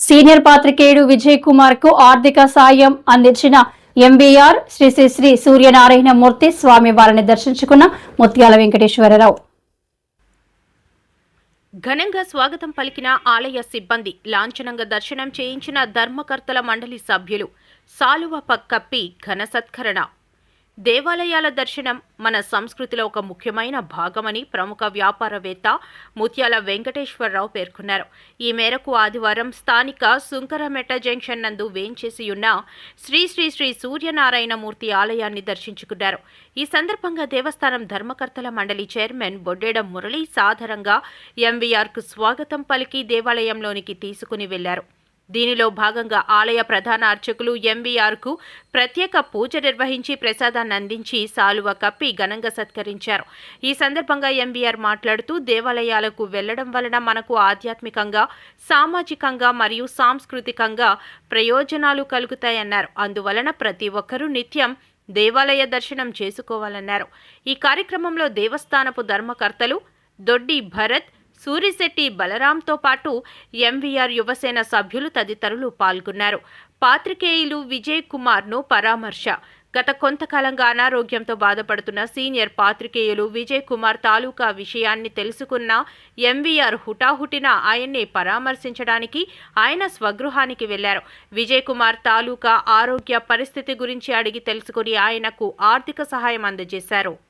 Senior పాత్రికేయుడు Vijay కుమార్కు ఆర్థిక సాయం అందించిన ఎంబీఆర్ శ్రీ శ్రీ శ్రీ సూర్యనారాయణ మూర్తి స్వామి వారిని దర్శించుకున్న ముత్యాల వెంకటేశ్వరరావు. ఘనంగా స్వాగతం పలికిన ఆలయ సిబ్బంది లాంఛనంగా దర్శనం చేయించిన ధర్మకర్తల మండలి సభ్యులు సాలువ పక్కప్పి ఘన సత్కరణ. దేవాలయాల దర్శనం మన సంస్కృతిలో ఒక ముఖ్యమైన భాగమని ప్రముఖ వ్యాపారవేత్త ముత్యాల వెంకటేశ్వరరావు పేర్కొన్నారు. ఈ మేరకు ఆదివారం స్థానిక సుంకరమెట జంక్షన్ నందు వేంచేసి ఉన్న శ్రీ శ్రీ శ్రీ సూర్యనారాయణమూర్తి ఆలయాన్ని దర్శించుకున్నారు. ఈ సందర్భంగా దేవస్థానం ధర్మకర్తల మండలి చైర్మన్ బొడ్డేడ మురళి సాధారణంగా ఎంవీఆర్కు స్వాగతం పలికి దేవాలయంలోనికి తీసుకుని వెళ్ళారు. దీనిలో భాగంగా ఆలయ ప్రధాన అర్చకులు ఎంవీఆర్కు ప్రత్యేక పూజ నిర్వహించి ప్రసాదాన్ని అందించి సాలువ కప్పి ఘనంగా సత్కరించారు. ఈ సందర్భంగా ఎంవీఆర్ మాట్లాడుతూ దేవాలయాలకు వెళ్ళడం వలన మనకు ఆధ్యాత్మికంగా సామాజికంగా మరియు సాంస్కృతికంగా ప్రయోజనాలు కలుగుతాయన్నారు. అందువలన ప్రతి ఒక్కరూ నిత్యం దేవాలయ దర్శనం చేసుకోవాలన్నారు. ఈ కార్యక్రమంలో దేవస్థానపు ధర్మకర్తలు దొడ్డి భరత్ సూరిశెట్టి బలరాంతో పాటు ఎంవీఆర్ యువసేన సభ్యులు తదితరులు పాల్గొన్నారు. పాత్రికేయులు విజయ్ కుమార్ను పరామర్శ. గత కొంతకాలంగా అనారోగ్యంతో బాధపడుతున్న సీనియర్ పాత్రికేయులు విజయ్ కుమార్ తాలూకా విషయాన్ని తెలుసుకున్న ఎంవీఆర్ హుటాహుటిన ఆయన్ని పరామర్శించడానికి ఆయన స్వగృహానికి వెళ్ళారు. విజయ్ కుమార్ తాలూకా ఆరోగ్య పరిస్థితి గురించి అడిగి తెలుసుకుని ఆయనకు ఆర్థిక సహాయం అందజేశారు.